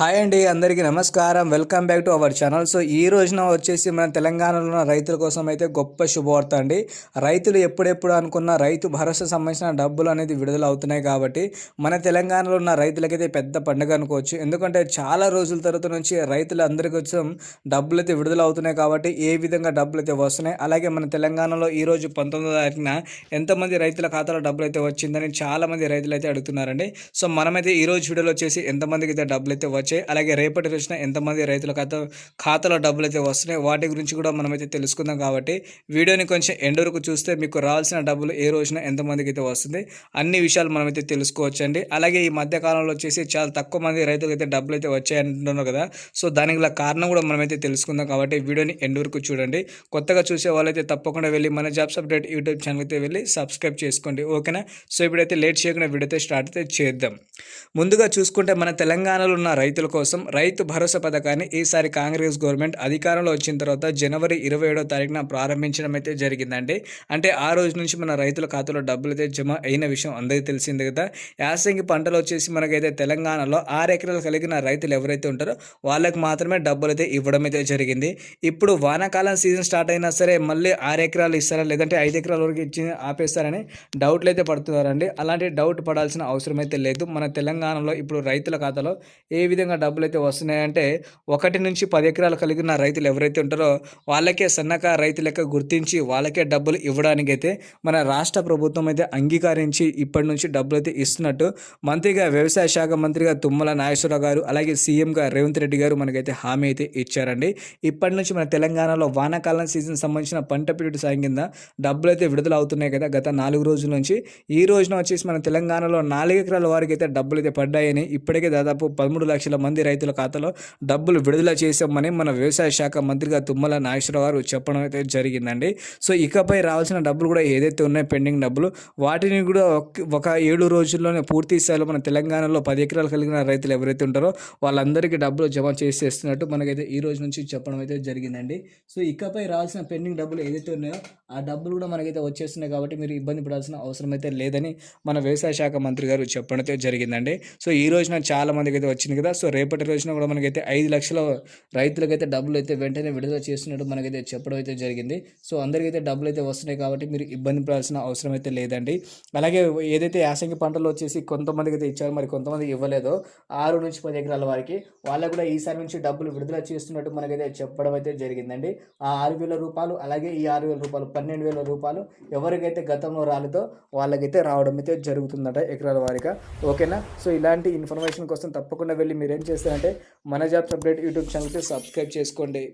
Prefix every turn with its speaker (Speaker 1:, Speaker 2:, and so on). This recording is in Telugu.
Speaker 1: హాయ్ అండి అందరికీ నమస్కారం. Welcome back to our channel. So ఈ రోజున వచ్చేసి మన తెలంగాణలో ఉన్న రైతుల కోసం అయితే గొప్ప శుభవార్త అండి. రైతులు ఎప్పుడెప్పుడు అనుకున్న రైతు భరోసా సంబంధించిన డబ్బులు అనేది విడుదల అవుతున్నాయి కాబట్టి మన తెలంగాణలో ఉన్న రైతులకైతే పెద్ద పండుగ అనుకోవచ్చు. ఎందుకంటే చాలా రోజుల తర్వాత నుంచి రైతులు కోసం డబ్బులు అయితే విడుదల అవుతున్నాయి కాబట్టి ఏ విధంగా డబ్బులు అయితే వస్తున్నాయి అలాగే మన తెలంగాణలో ఈ రోజు పంతొమ్మిదో తారీఖున ఎంతమంది రైతుల ఖాతాలో డబ్బులు అయితే వచ్చిందని చాలామంది రైతులు అయితే అడుగుతున్నారండి. సో మనమైతే ఈ రోజు వీడియోలో వచ్చేసి ఎంతమందికి అయితే డబ్బులు అయితే వచ్చాయి. అలాగే రేపటి రోజున ఎంతమంది రైతుల ఖాతా ఖాతాలో డబ్బులు అయితే వస్తున్నాయి వాటి గురించి కూడా మనమైతే తెలుసుకుందాం కాబట్టి వీడియోని కొంచెం ఎండ్ వరకు చూస్తే మీకు రావాల్సిన డబ్బులు ఏ రోజున ఎంతమందికి అయితే వస్తుంది అన్ని విషయాలు మనమైతే తెలుసుకోవచ్చండి. అలాగే ఈ మధ్య కాలంలో వచ్చేసి చాలా తక్కువ మంది రైతులకు అయితే డబ్బులు అయితే వచ్చాయి అంటున్నారు కదా. సో దానికి గల కారణం కూడా మనమైతే తెలుసుకుందాం కాబట్టి వీడియోని ఎండ్ వరకు చూడండి. కొత్తగా చూసే వాళ్ళైతే తప్పకుండా వెళ్ళి మన జాబ్స్ అప్డేట్ యూట్యూబ్ ఛానల్ అయితే వెళ్ళి సబ్స్క్రైబ్ చేసుకోండి. ఓకేనా? సో ఇప్పుడైతే లేట్ చేయకుండా వీడియో అయితే స్టార్ట్ అయితే చేద్దాం. ముందుగా చూసుకుంటే మన తెలంగాణలో ఉన్న రైతు రైతుల కోసం రైతు భరోసా పథకాన్ని ఈసారి కాంగ్రెస్ గవర్నమెంట్ అధికారంలో వచ్చిన తర్వాత జనవరి ఇరవై ఏడో తారీఖున ప్రారంభించడం అయితే జరిగిందండి. అంటే ఆ రోజు నుంచి మన రైతుల ఖాతాలో డబ్బులు అయితే జమ అయిన విషయం అందరికీ తెలిసింది కదా. యాసంగి పంటలు వచ్చేసి మనకైతే తెలంగాణలో ఆరు ఎకరాలు కలిగిన రైతులు ఎవరైతే ఉంటారో వాళ్ళకి మాత్రమే డబ్బులు అయితే ఇవ్వడం అయితే జరిగింది. ఇప్పుడు వానాకాలం సీజన్ స్టార్ట్ అయినా సరే మళ్ళీ ఆరు ఎకరాలు ఇస్తారా? లేదంటే ఐదు ఎకరాల వరకు ఇచ్చి ఆపేస్తారని డౌట్లు అయితే పడుతున్నారండి. అలాంటి డౌట్ పడాల్సిన అవసరం అయితే లేదు. మన తెలంగాణలో ఇప్పుడు రైతుల ఖాతాలో ఏ విధంగా డబ్బులు అయితే వస్తున్నాయంటే ఒకటి నుంచి పది ఎకరాలు కలిగిన రైతులు ఎవరైతే ఉంటారో వాళ్ళకే సన్నకారు రైతు లెక్క గుర్తించి వాళ్ళకే డబ్బులు ఇవ్వడానికి అయితే మన రాష్ట్ర ప్రభుత్వం అయితే అంగీకరించి ఇప్పటి నుంచి డబ్బులు అయితే ఇస్తున్నట్టు మంత్రిగా వ్యవసాయ శాఖ మంత్రిగా తుమ్మల నాగేశ్వరరావు గారు అలాగే సీఎంగా రేవంత్ రెడ్డి గారు మనకైతే హామీ అయితే ఇచ్చారండి. ఇప్పటి నుంచి మన తెలంగాణలో వానాకాలం సీజన్ సంబంధించిన పంట పీరియడ్ సాయం కింద డబ్బులు అయితే విడుదల అవుతున్నాయి కదా గత నాలుగు రోజుల నుంచి. ఈ రోజున వచ్చేసి మన తెలంగాణలో నాలుగు ఎకరాల వారికి అయితే డబ్బులు అయితే పడ్డాయని ఇప్పటికే దాదాపు పదమూడు లక్షల మంది రైతుల ఖాతాలో డబ్బులు విడుదల చేశామని మన వ్యవసాయ శాఖ మంత్రిగా తుమ్మల నాగేశ్వరరావు గారు చెప్పడం అయితే జరిగిందండి. సో ఇకపై రావాల్సిన డబ్బులు కూడా ఏదైతే ఉన్నాయో పెండింగ్ డబ్బులు వాటిని కూడా ఒక- ఒక ఏడు రోజుల్లోనే పూర్తి స్థాయిలో మన తెలంగాణలో పది ఎకరాలు కలిగిన రైతులు ఎవరైతే ఉంటారో వాళ్ళందరికీ డబ్బులు జమ చేసేస్తున్నట్టు మనకైతే ఈ రోజు నుంచి చెప్పడం అయితే జరిగిందండి. సో ఇకపై రావాల్సిన పెండింగ్ డబ్బులు ఏదైతే ఉన్నాయో ఆ డబ్బులు కూడా మనకైతే వచ్చేస్తున్నాయి కాబట్టి మీరు ఇబ్బంది పడాల్సిన అవసరం అయితే లేదని మన వ్యవసాయ శాఖ మంత్రి గారు చెప్పడం అయితే జరిగిందండి. సో ఈ రోజున చాలా మందికి అయితే వచ్చింది కదా సో రేపటి రోజున కూడా మనకైతే ఐదు లక్షల రైతులకైతే డబ్బులు అయితే వెంటనే విడుదల చేస్తున్నట్టు మనకైతే చెప్పడం అయితే జరిగింది. సో అందరికైతే డబ్బులు అయితే వస్తున్నాయి కాబట్టి మీరు ఇబ్బంది పడాల్సిన అవసరం అయితే లేదండి. అలాగే ఏదైతే యాసంగి పంటలు వచ్చేసి కొంతమందికి అయితే ఇచ్చారో మరి కొంతమంది ఇవ్వలేదో. ఆరు నుంచి పది ఎకరాల వారికి వాళ్ళకు కూడా ఈసారి నుంచి డబ్బులు విడుదల చేస్తున్నట్టు మనకైతే చెప్పడం అయితే జరిగిందండి. ఆ ఆరు వేల రూపాయలు అలాగే ఈ ఆరు వేల రూపాయలు పన్నెండు వేల రూపాయలు ఎవరికైతే గతంలో రాలేదో వాళ్ళకైతే రావడం అయితే జరుగుతుందట ఎకరాల వారిగా. ఓకేనా? సో ఇలాంటి ఇన్ఫర్మేషన్ కోసం తప్పకుండా వెళ్ళి మీరు ఏం చేస్తారంటే మన జాబ్స్ అప్డేట్ యూట్యూబ్ ఛానల్కి సబ్స్క్రైబ్ చేసుకోండి.